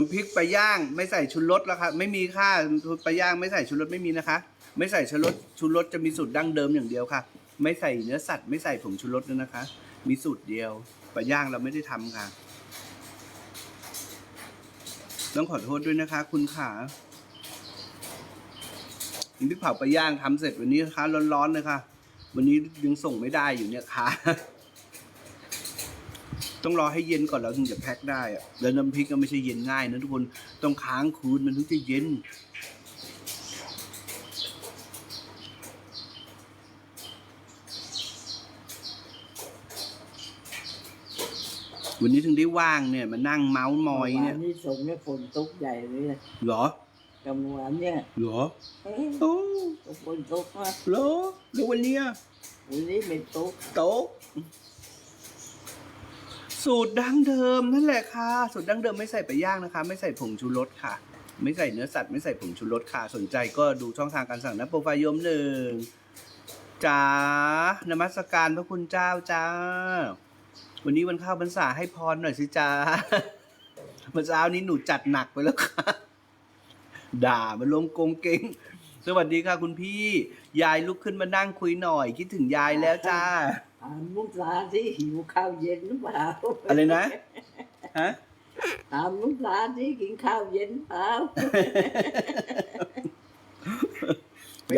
น้ำพริกปลาย่างไม่ใส่ชุดรสแล้วครับไม่มีค่าปลาย่างไม่ใส่ชุดรสไม่มีนะคะ ไม่ใส่ชุดรสชุดรสจะมีสูตรดั้งเดิมอย่างเดียวค่ะ ไม่ใส่เนื้อสัตว์ไม่ใส่ผงชุดรสด้วยนะคะ มีสูตรเดียวปลาย่างเราไม่ได้ทำค่ะ ต้องขอโทษด้วยนะคะ คุณขาน้ำพริกเผาปลาย่างทำเสร็จวันนี้นะคะร้อนๆเลยค่ะ วันนี้ยังส่งไม่ได้อยู่เนี่ยค่ะ ต้องรอให้เย็นก่อนแล้วถึงจะแพ็คได้อะแล้วน้ำพริกก็ไม่ใช่เย็นง่ายนะทุกคนต้องค้างคืนมันถึงจะเย็นวันนี้ถึงได้ว่างเนี่ยมานั่งเมาส์มอยเนี่ยมื่วานี่ส่งเนี่ยฝนตกใหญ่เลยนะเหรอกลางวันเนี่ยเหรอเอ้ยโอ้ฝนตกมากเหรอแล้ววันเนี้ยวันนี้ไม่ตกโต๊ะ สูตรดั้งเดิมนั่นแหละค่ะ สูตรดั้งเดิมไม่ใส่ไปลาย่างนะคะ ไม่ใส่ผงชูรสค่ะ ไม่ใส่เนื้อสัตว์ไม่ใส่ผงชูรสค่ะ สนใจก็ดูช่องทางการสั่งนะโปรไฟล์โยมหนึ่งจ้านมัสการพระคุณเจ้าจ้า วันนี้วันข้าวพรรษาให้พรหน่อยสิจ้าเมื่อเช้านี้หนูจัดหนักไปแล้วค่ะ ด่ามาลงกงเก่งสวัสดีค่ะคุณพี่ ยายลุกขึ้นมานั่งคุยหน่อย คิดถึงยายแล้วจ้าามมุกลาที่หิวข้าวเย็นหรือเปล่าอะไรนะ ฮะถามมุกลาที่กินข้าวเย็นเปล่า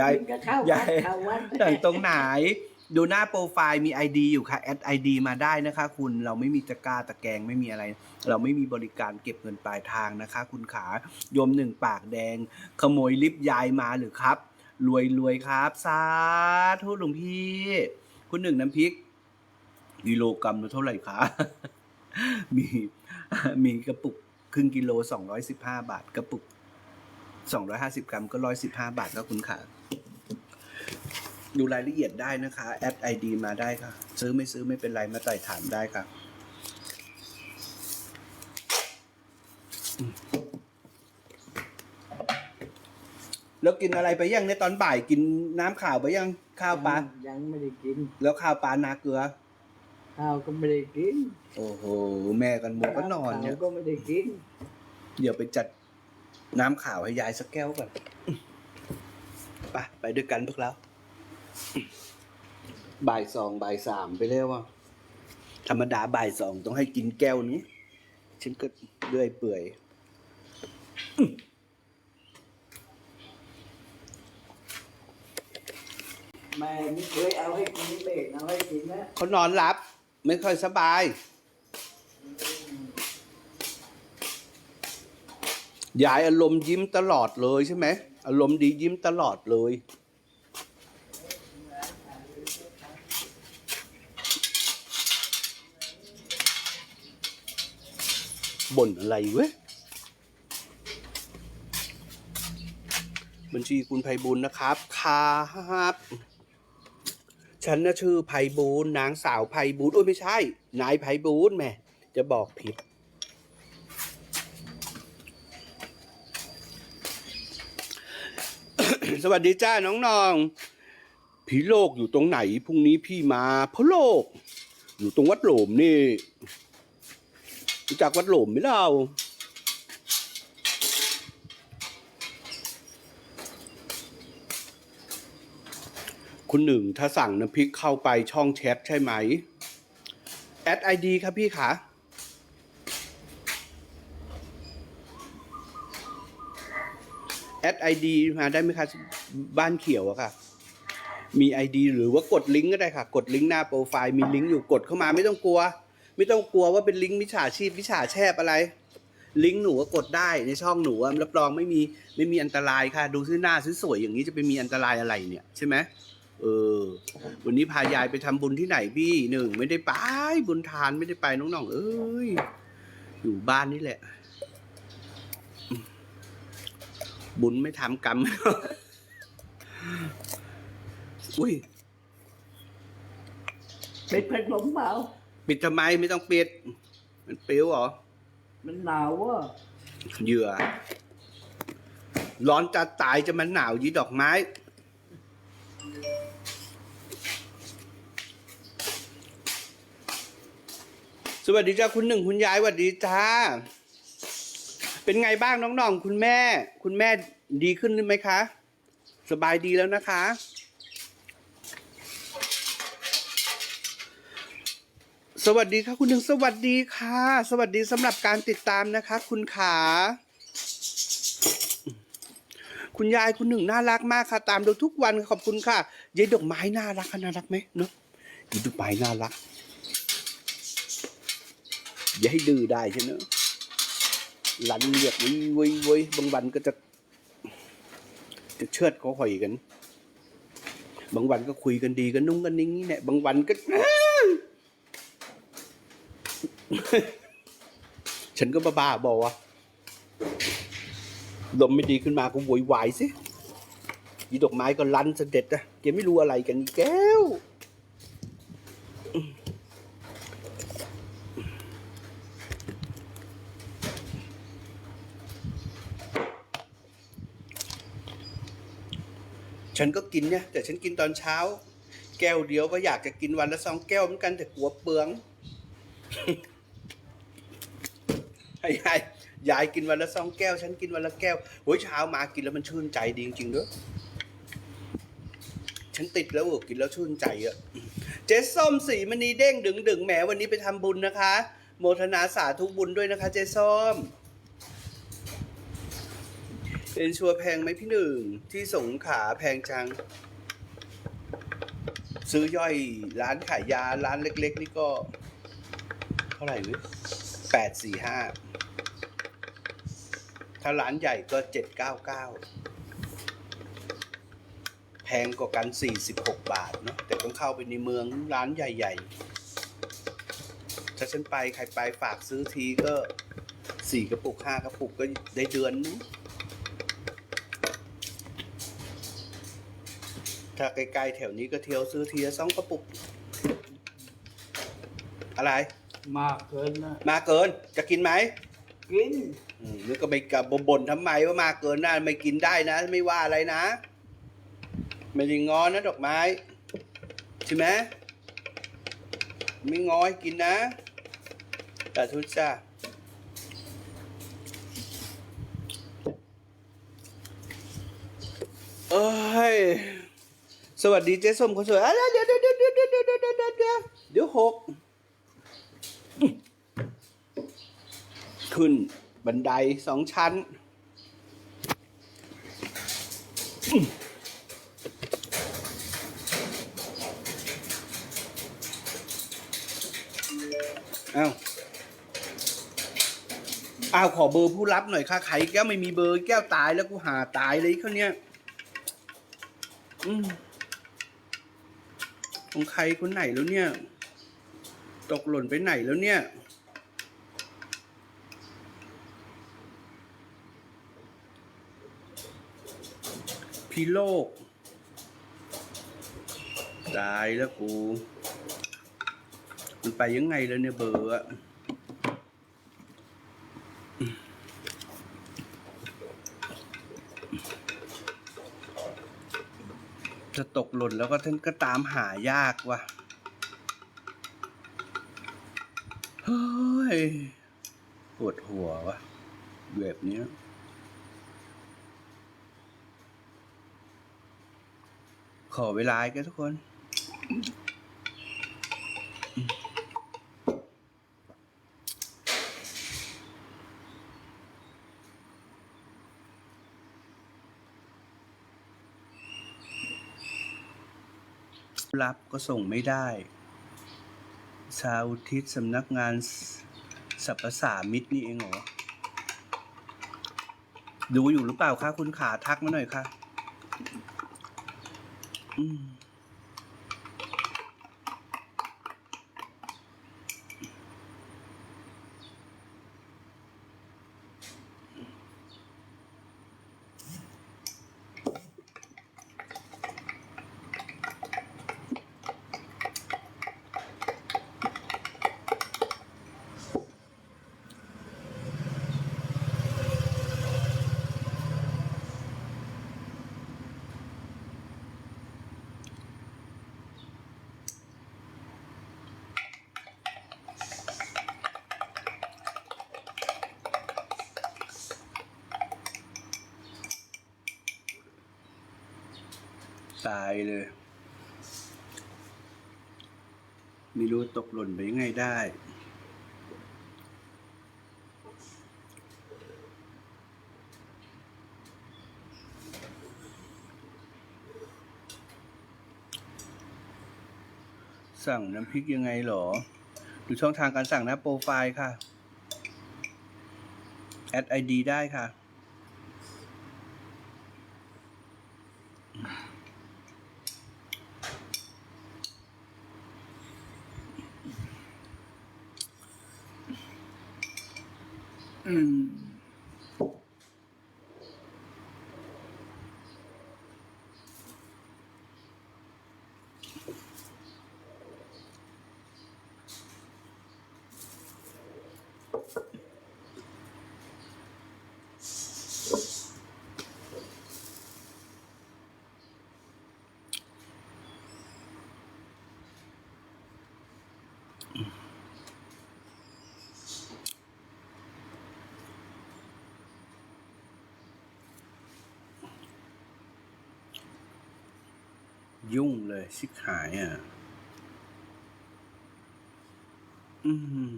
ยายไปกินกับข้าววัยาดยข้าววัด แต่งตรงไหน ดูหน้าโปรไฟล์มี ID อยู่ค่ะแอด ID มาได้นะคะ คุณเราไม่มีตะกร้าตะแกรงไม่มีอะไร เราไม่มีบริการเก็บเงินปลายทางนะคะ คุณขาโยมหนึ่งปากแดง ขโมยลิฟต์ยายมาหรือครับ รวยรวยครับสาธุหลวงพี่ คุณหนึ่งน้ำพริกกิโลกรัมเท่าไหร่คะ มีมีกระปุกครึ่งกิโลสองร้อยสิบห้าบาท กระปุกสองร้อยห้าสิบกรัมก็ร้อยสิบห้าบาทแล้วคุณขาดูรายละเอียดได้นะคะ แอดไอดีมาได้ค่ะ ซื้อไม่ซื้อไม่เป็นไรมาไต่ถามได้ค่ะอืม แล้วกินอะไรไปยังในตอนบ่ายกินน้ำข่าวไปยังข้าวปลายังไม่ได้กิน แล้วข้าวปลานาเกลือ ข้าวก็ไม่ได้กินโอ้โหแม่กันหมดก็นอนเนี่ย ข้าวก็ไม่ได้กิน เดี๋ยวไปจัดน้ำข่าวให้ยายสักแก้วก่อนไปไปด้วยกันพวกเรา บ่ายสองบ่ายสามไปเร็วอะธรรมดาบ่ายสองต้องให้กินแก้วนี้ ฉันก็เลื่อยเปื่อย แม่ไม่เคยเอาให้กินเด็กเอาให้กินนะเขานอนหลับ ไม่ค่อยสบาย ยายอารมณ์ยิ้มตลอดเลยใช่ไหม อารมณ์ดียิ้มตลอดเลย บ่นอะไรเว้ย บัญชีคุณไพบุญนะครับ ครับ ฉันน่ะชื่อไพบูลนางสาวไพบูลโอ้ยไม่ใช่ นายไพบูลแม่จะบอกผิด สวัสดีจ้าน้องนองพี่โลกอยู่ตรงไหนพรุ่งนี้พี่มาพระโลก อยู่ตรงวัดโหลมนี่รู้จักวัดโหลมไหมเล่า คุณหนึ่งถ้าสั่งน้ำพริกเข้าไปช่องแชทใช่ไหมแอดไอดีครับพี่ขาแอดไอดีมาได้ไหมคะบ้านเขียวอะค่ะ มีไอดีหรือว่ากดลิงก์ก็ได้ค่ะ กดลิงก์หน้าโปรไฟล์มีลิงก์อยู่กดเข้ามาไม่ต้องกลัว ไม่ต้องกลัวว่าเป็นลิงก์มิจฉาชีพมิจฉาแชบอะไร ลิงก์หนูก็กดได้ในช่องหนูรับรองไม่มีไม่มีอันตรายค่ะ ดูซื้อหน้าซื้อสวยอย่างนี้จะไปมีอันตรายอะไรเนี่ยใช่ไหม เออ วันนี้พายายไปทำบุญที่ไหนพี่หนึ่งไม่ได้ไปบุญทานไม่ได้ไปน้องๆเอ้ยอยู่บ้านนี่แหละ บุญไม่ทำกรรมอุ้ยเป็นพัดลมเปล่าปิดทำไมไม่ต้องปิด มันปลิวเหรอ มันหนาวว่ะเหยื่อ ร้อนจะตายจะมันหนาวยีดอกไม้ สวัสดีจ้าคุณหนึ่งคุณยายสวัสดีจ้า เป็นไงบ้างน้องหน่องคุณแม่ คุณแม่ดีขึ้นไหมคะ สบายดีแล้วนะคะ สวัสดีค่ะคุณหนึ่งสวัสดีค่ะ สวัสดีสำหรับการติดตามนะคะ คุณขาคุณยายคุณหนึ่งน่ารักมากค่ะ ตามดูทุกวันขอบคุณค่ะยายดอกไม้น่ารักค่ะน่ารักไหมเนาะยายดอกไม้น่ารัก อย่าให้ดื้อได้ใช่ไหมหลันเรียกวิวิวิบางวันก็จะ จะเชิดเขาหอยกัน บางวันก็คุยกันดีกันนุ่งกันนิ่งนี่แหละบางวันก็ฉันก็บ้าๆบอกว่าลมไม่ดีขึ้นมาก็โวยวายสิยีดอกไม้ก็ลันเสด็จอะแกไม่รู้อะไรกันแก้ว ฉันก็กินเนี่ยแต่ฉันกินตอนเช้า แก้วเดียวก็อยากจะกินวันละสองแก้วเหมือนกันแต่กลัวเปลืองยายยายกินวันละสองแก้ว ฉันกินวันละแก้วโอ้ยเช้ามากินแล้วมันชื่นใจดีจริงๆด้วยฉันติดแล้วกินแล้วชื่นใจอะเจ๊ส้มสีมณีเด้งดึงดึงแหมวันนี้ไปทำบุญนะคะ โมทนาสาธุบุญด้วยนะคะ เจ๊ส้ม เป็นชัวร์แพงไหมพี่หนึ่ง ที่สงขาแพงจัง ซื้อย่อยร้านขายยาร้านเล็ก ๆ นี่ก็ เท่าไหร่วิแปดสี่ห้าถ้าร้านใหญ่ก็เจ็ดเก้าเก้าแพงกว่ากันสี่สิบหกบาทเนาะแต่ต้องเข้าไปในเมืองร้านใหญ่ ๆ ถ้าฉันไปใครไปฝากซื้อทีก็สี่กระปุกห้ากระปุกก็ได้เดือนนึง ถ้าใกล้ๆแถวนี้ก็เที่ยวซื้อทีละสองกระปุก อะไร มากเกินนะมาเกิน จะกินไหมกินอืมแล้วก็ไม่กลับบ่นทำไมว่ามาเกินนะไม่กินได้นะ ไม่ว่าอะไรนะ ไม่ได้งอนนะดอกไม้ ใช่ไหมไม่งอให้กินนะแต่ทุจ้าเอ้ย สวัสดีเจ๊ส้มคนสวยเดี๋ยวเดี๋ยวเดี๋ยวเดี๋ยวเดี๋ยวเดี๋ยวเดี๋ยวเดี๋ยวเดี๋ยวเดี๋ยวหกขึ้นบันไดสองชั้น อ้าว อ้าว ขอเบอร์ผู้รับหน่อยค่ะใครแก้วไม่มีเบอร์แก้วตายแล้วกูหาตายเลยเขาเนี้ยอืม ของใครคนไหนแล้วเนี่ย ตกหล่นไปไหนแล้วเนี่ย พี่โลก ตายแล้วกู มันไปยังไงแล้วเนี่ยเบอร์อะ จะตกหล่นแล้วก็ท่านก็ตามหายากว่ะเฮ้ยปวดหัวว่ะแบบนี้ขอเวลาอีกทุกคน รับก็ส่งไม่ได้ชาวอุทิศสำนักงานสรรพสามิตรนี่เองเหรอ ดูอยู่หรือเปล่าคะคุณขาทักมาหน่อยค่ะ อืม ตายเลย ไม่รู้ตกหล่นไปยังไงได้ สั่งน้ำพริกยังไงหรอ ดูช่องทางการสั่งนะโปรไฟล์ค่ะ แอดไอดีได้ค่ะ ยุ่งเลยชิบหายอะ อืม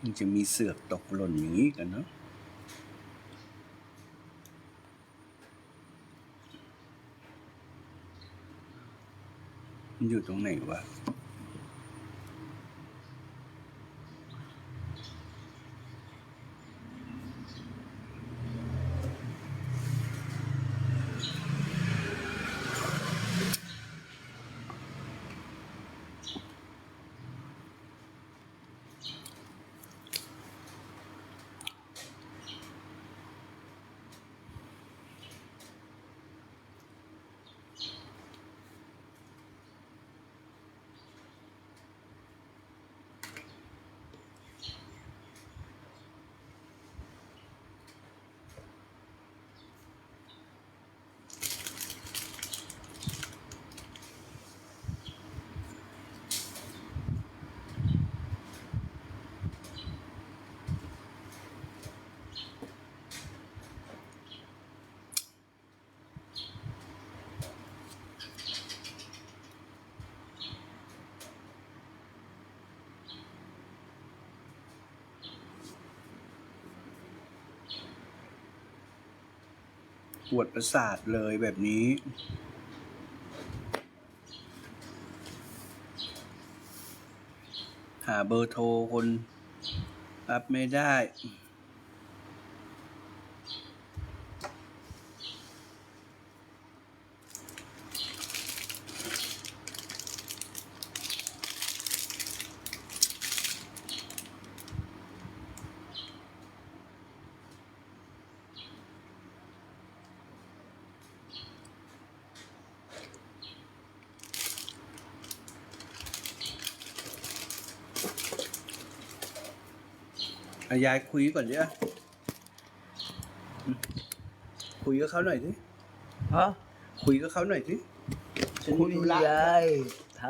มันจะมีเสือกตกหล่นอย่างนี้กันเนาะมันอยู่ตรงไหนวะ ปวดประสาทเลยแบบนี้ หาเบอร์โทรคนรับไม่ได้ ยายคุยก่อนดิอะอืมคุยกับเขาหน่อยสิฮะคุยกับเขาหน่อยสิฉันคุณมีธุระยายท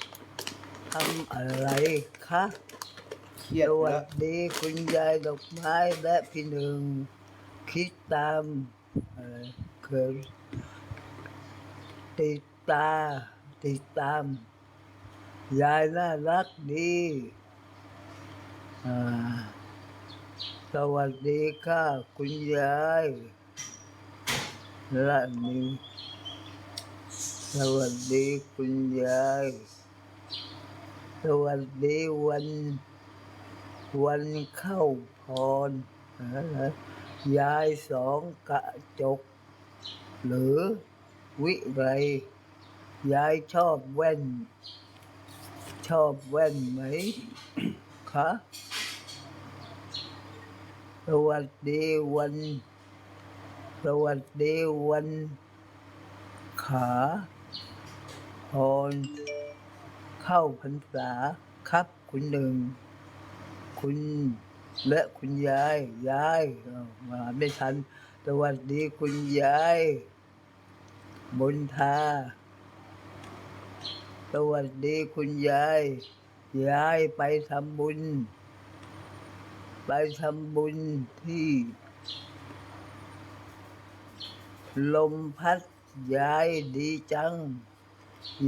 ำทำอะไรคะเครียดสวัแล้สวดีคุณยายดอกไม้และพี่หนึ่ง คิดตามเอ่อเคยติดตาติดตาม ยายน่ารักดีอ่า สวัสดีค่ะ คุณยายและนี่สวัสดีคุณยายสวัสดีวัน วันเข้าพรยายสองกระจก หรือวิไร ยายชอบแว่น ชอบแว่นไหมคะ สวัสดีวัน สวัสดีวัน ขาพรเข้าพรรษาครับคุณหนึ่ง คุณและคุณยายยายมาไม่ทัน สวัสดีคุณยาย บนทา สวัสดีคุณยาย ยายไปทำบุญ ไปทำบุญที่ ลมพัดยายดีจัง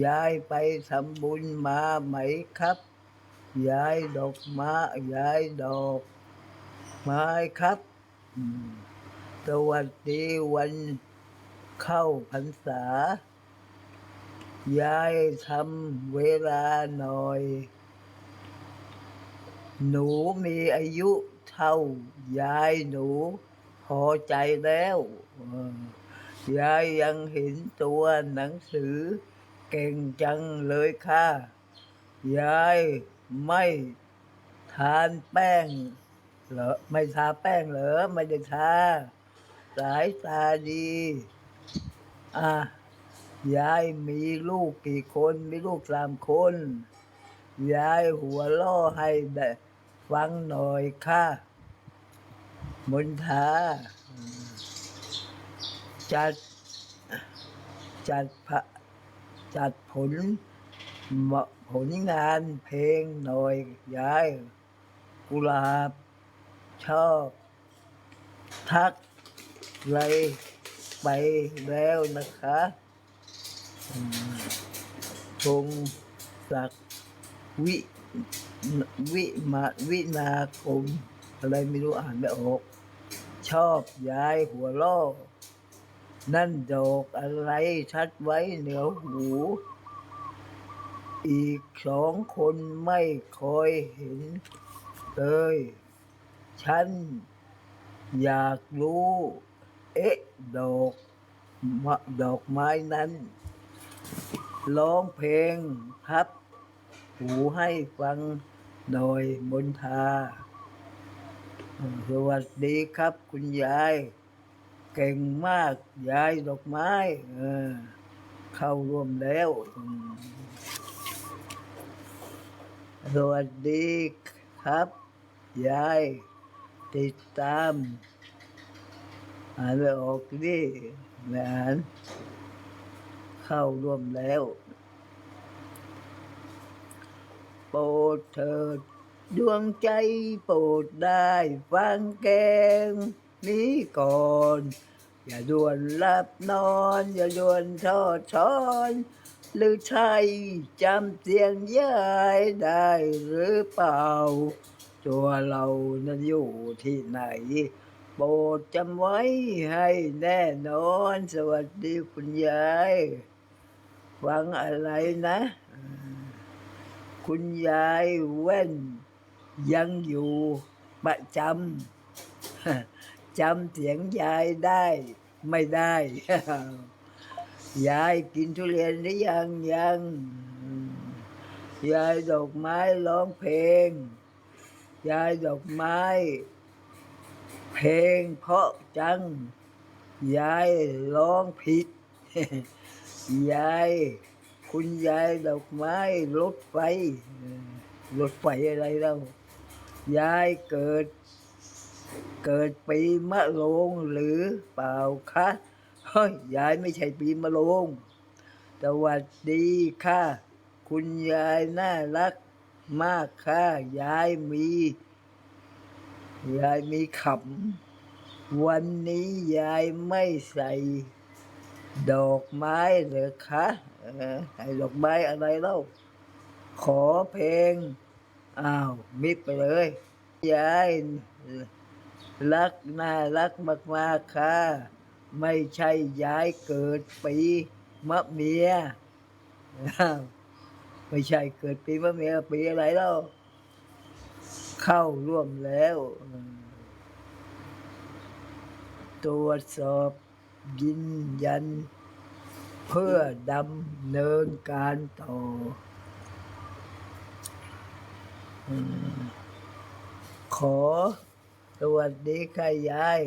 ยายไปทำบุญมาไหมครับ ยายดอกม้ยายดอกไม้ครับ สวัสดีวันเข้าพรรษา ยายทำเวลาหน่อย หนูมีอายุเท่ายายหนูพอใจแล้วยายยังเห็นตัวหนังสือ เก่งจังเลยค่ะ ยายไม่ทานแป้งเหรอไม่ทาแป้งเหรอไม่ได้ทาสายตาดี อะ ยายมีลูกกี่คน มีลูกสามคน ยายหัวล่อให้แบบ ฟังหน่อยค่ะมนทาจัด จัดพระจัดผลผลงานเพลงหน่อยยาย กุลาบ ชอบ ทักเลยไปแล้วนะคะพงศักดิ์วิ วิมาวินาคม อะไรไม่รู้อ่านไม่ออก ชอบย้ายหัวล่อ นั่นดอกอะไรชัดไว้เหนือหู อีกสองคนไม่คอยเห็นเลย ฉันอยากรู้ เอ๊ะ ดอกดอกไม้นั้น ร้องเพลงครับหูให้ฟัง หน่อยมนทาสวัสดีครับ คุณยาย เก่งมาก ยายดอกไม้ เออ เข้าร่วมแล้ว สวัสดีครับ ยาย ติดตามอ่านออกดิไม่อ่านเข้าร่วมแล้ว โปรดเถิด ดวงใจโปรดได้ฟังแกงนี้ก่อน อย่าด่วนหลับนอน อย่าด่วนทอดช้อน หรือใช่จำเสียงยายได้หรือเปล่า ตัวเรานั้นอยู่ที่ไหนโปรดจำไว้ให้แน่นอน สวัสดีคุณยาย ฟังอะไรนะ คุณยายแว่น ยังอยู่ประจำจำเสียงยายได้ไม่ได้ ยายกินทุเรียนหรือยังยัง ยายดอกไม้ร้องเพลง ยายดอกไม้ เพลงเพราะจัง ยายร้องผิด ยาย คุณยายดอกไม้รถไฟรถไฟอะไรเล่ายายเกิด เกิดปีมะโรงหรือเปล่าคะเฮ้ยยายไม่ใช่ปีมะโรงสวัสดีค่ะ คุณยายน่ารักมากค่ะ ยายมี ยายมีขำวันนี้ยายไม่ใส่ ดอกไม้เหรอคะ ให้ดอกไม้อะไรเล่า ขอเพลง อ้าว มิดไปเลยยายรักน่ารักมากๆค่ะ ไม่ใช่ยายเกิดปีมะเมียอ้าวไม่ใช่เกิดปีมะเมียปีอะไรเล่าเข้าร่วมแล้ว ตรวจสอบยืนยัน เพื่อดำเนินการต่อ ขอสวัสดีค่ะยาย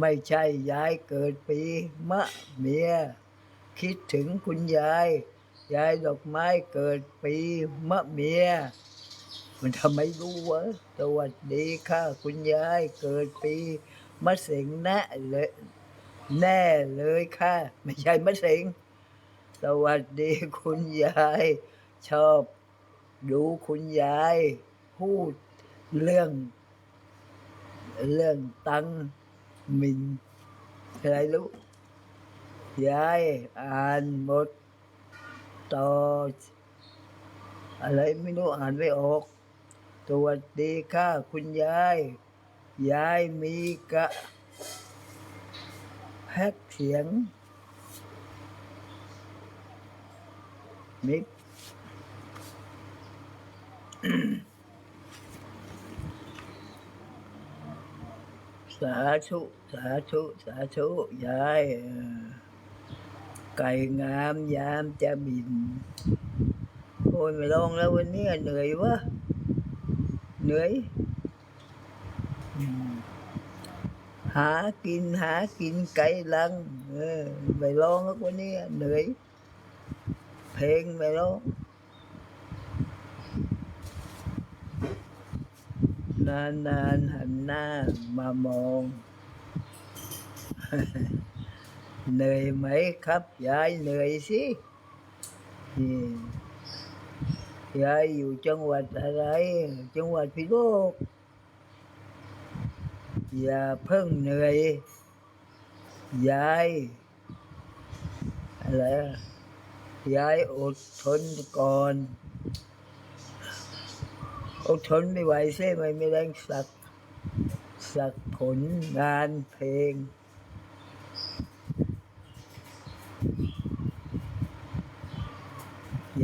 ไม่ใช่ยายเกิดปีมะเมีย คิดถึงคุณยาย ยายดอกไม้เกิดปีมะเมีย มันทำไมรู้วะสวัสดีค่ะ คุณยายเกิดปีมะเสงแน่เลย แน่เลยค่ะ ไม่ใช่มะเสงสวัสดีคุณยาย ชอบดูคุณยาย พูดเรื่อง เรื่องตังมินอะไรรู้ยายอ่านหมดต่ออะไรไม่รู้อ่านไม่ออกสวัสดีค่ะ คุณยาย ยายมีกะ พ็กเสียงมิกสาธุ สาธุ สาธุยายไก่งามยามจะบิน โอ้ยไม่ลองแล้ววันนี้เหนื่อยวะเหนื่อยอ หากินหากินไก่ลัง เออไม่ลองแล้ววันนี้เหนื่อยเพลงไม่ร้องนานนานๆหันหน้ามามอง เหนื่อยไหมครับ ยายเหนื่อยสิยายอยู่จังหวัดอะไร จังหวัดพิโลก อย่าเพิ่งเหนื่อยยายอะไรยายอดทนก่อนอดทนไม่ไหวใช่ไหมไม่แรงสัก สักผลงานเพลง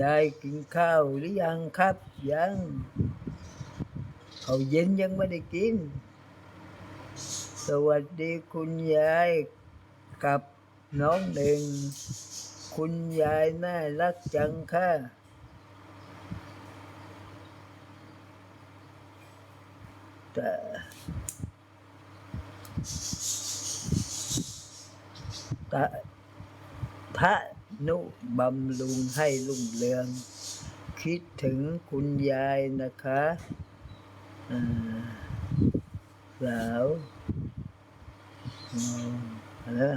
ยายกินข้าวหรือยังครับ ยัง เขาเย็นยังไม่ได้กิน สวัสดีคุณยายกับน้องหนึ่ง คุณยายน่ารักจังค่ะ แต่ตะพระนุบำรุงให้รุ่งเรือง คิดถึงคุณยายนะคะอ่า สาวอืมนะ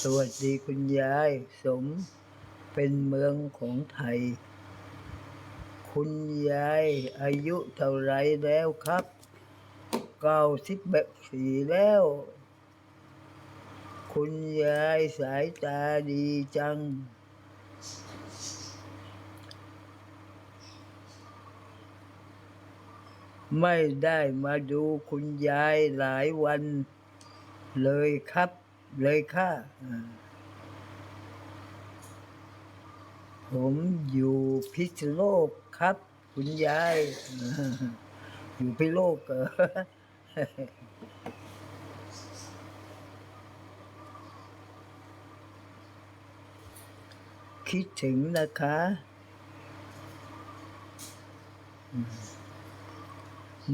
สวัสดีคุณยาย สมเป็นเมืองของไทย คุณยายอายุเท่าไรแล้วครับเก้าสิบแบบสี่แล้ว คุณยายสายตาดีจัง ไม่ได้มาดูคุณยายหลายวันเลยครับ เลยค่ะ ผมอยู่พิษโลกครับ คุณยาย อยู่พิษโลกคิดถึงนะคะ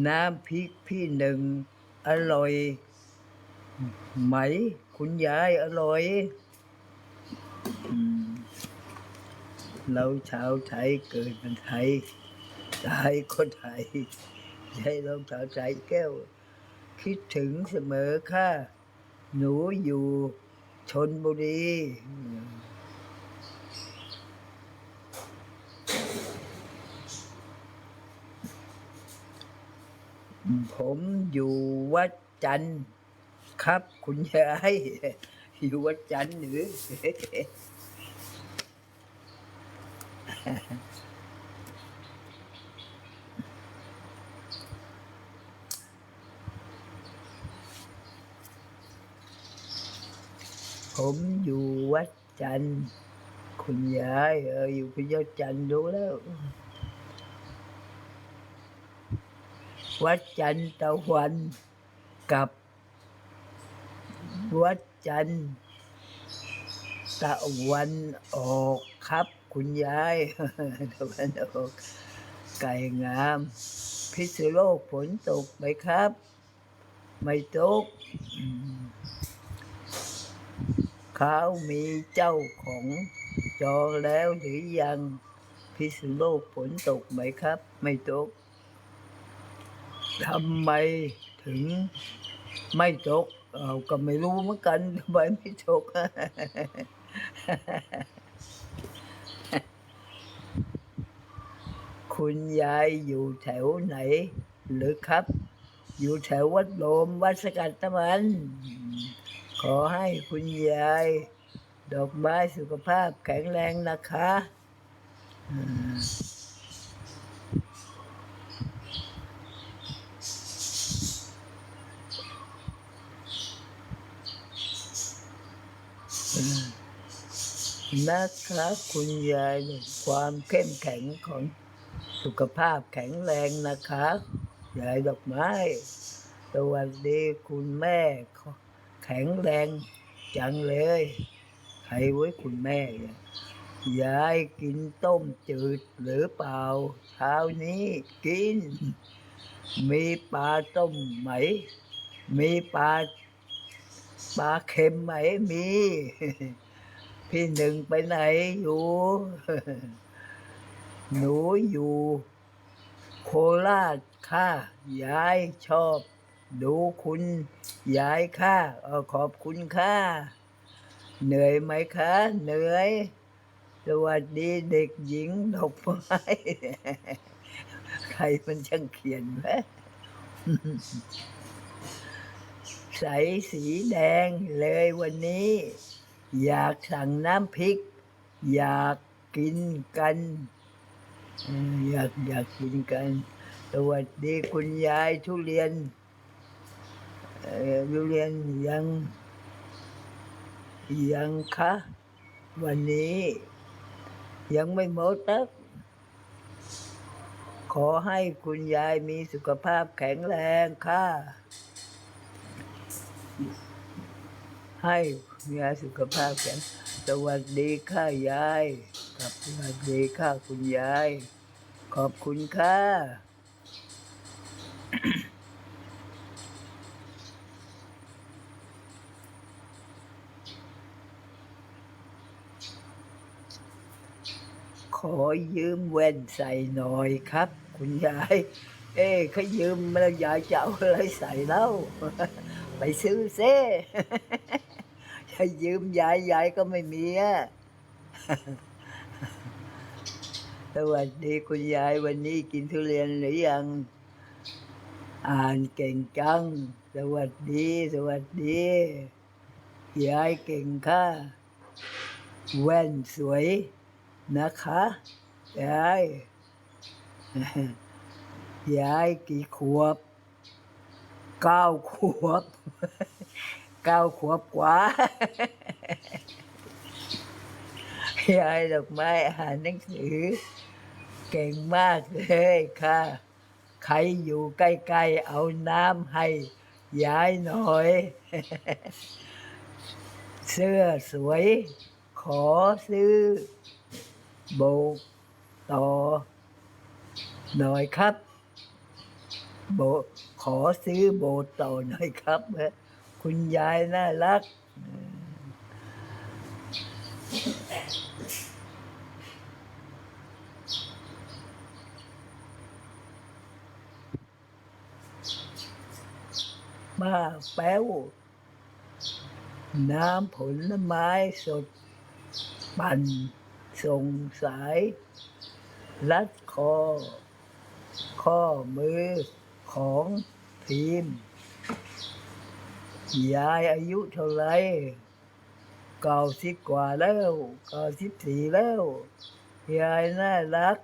น้ำพริกพี่หนึ่งอร่อย ไหม คุณยายอร่อย เราชาวไทยเกิดเป็นไทยตายคนไทยใช่เราชาวไทยแก้ว คิดถึงเสมอค่ะ หนูอยู่ชนบุรี ผมอยู่วัดจันทร์ครับ คุณยายอยู่วัดจันทร์หรือผมอยู่วัดจันทร์คุณยายเอออยู่คุณยายจันทร์ดูแล้ว วัดจันตะวันกับ วัดจันตะวันออกครับ คุณยายตะวันออก ไก่งาม พิษณุโลกฝนตกไหมครับ ไม่ตกเขามีเจ้าของจองแล้วหรือยังพิษณุโลกฝนตกไหมครับ ไม่ตก ทำไมถึงไม่ตกเอาก็ไม่รู้เหมือนกันทำไมไม่ตกคุณยายอยู่แถวไหน หรือครับ อยู่แถววัดโลมวัดสกัดตะมัน ขอให้คุณยาย ดอกไม้สุขภาพแข็งแรงนะคะอืมอืม นะคะคุณยายความเข้มแข็งของสุขภาพแข็งแรงนะคะยายดอกไม้ สวัสดีคุณแม่ แข็งแรงจังเลย ใครไว้คุณแม่ยยายกินต้มจืดหรือเปล่าเช้านี้กิน มีปลาต้มไหม มีปลาปลาเค็มไหมมี พี่หนึ่งไปไหนอยู่ หนูอยู่ โคราชค่ะยายชอบ ดูคุณยายค่ะเออขอบคุณค่ะ เหนื่อยไหมคะ เหนื่อย สวัสดีเด็กหญิงดอกไม้ใครมันช่างเขียนวะใสสีแดงเลยวันนี้ อยากสั่งน้ำพริก อยากกินกันอยากอยากกินกัน สวัสดีคุณยายทุเรียนทุเรียนยังยังคะวันนี้ยังไม่หมดนะขอให้คุณยายมีสุขภาพแข็งแรงค่ะ ให้ ยายสุขภาพแข็งสวัสดีค่ะยายกับสวัสดีค่ะคุณยาย ขอบคุณค่ะ ขอยืมแว่นใส่หน่อยครับ คุณยาย เอ้เขายืมแล้วยายจะเอาอะไรใส่แล้วไปซื้อเซ่ จะยืมยายยายก็ไม่มีอะสวัสดีคุณยายวันนี้กินทุเรียนหรือยัง อ่านเก่งจัง สวัสดี สวัสดี ยายเก่งค่ะ แว่นสวยนะคะยายยายกี่ขวบ เก้าขวบ เก้าขวบกว่ายายดอกไม้อ่านหนังสือ เก่งมากเลยค่ะ ใครอยู่ใกล้ๆเอาน้ำให้ยายหน่อย เสื้อสวย ขอซื้อ โบกต่อ หน่อยครับ โบขอซื้อโบต่อหน่อยครับเคุณยายน่ารัก มาแป้ว น้ำผลไม้สด ปั่นส่งสาย รัดคอ ข้อมือของทีม ยายอายุเท่าไรเก้าสิบกว่าแล้วเก้าสิบสี่แล้ว ยายน่ารัก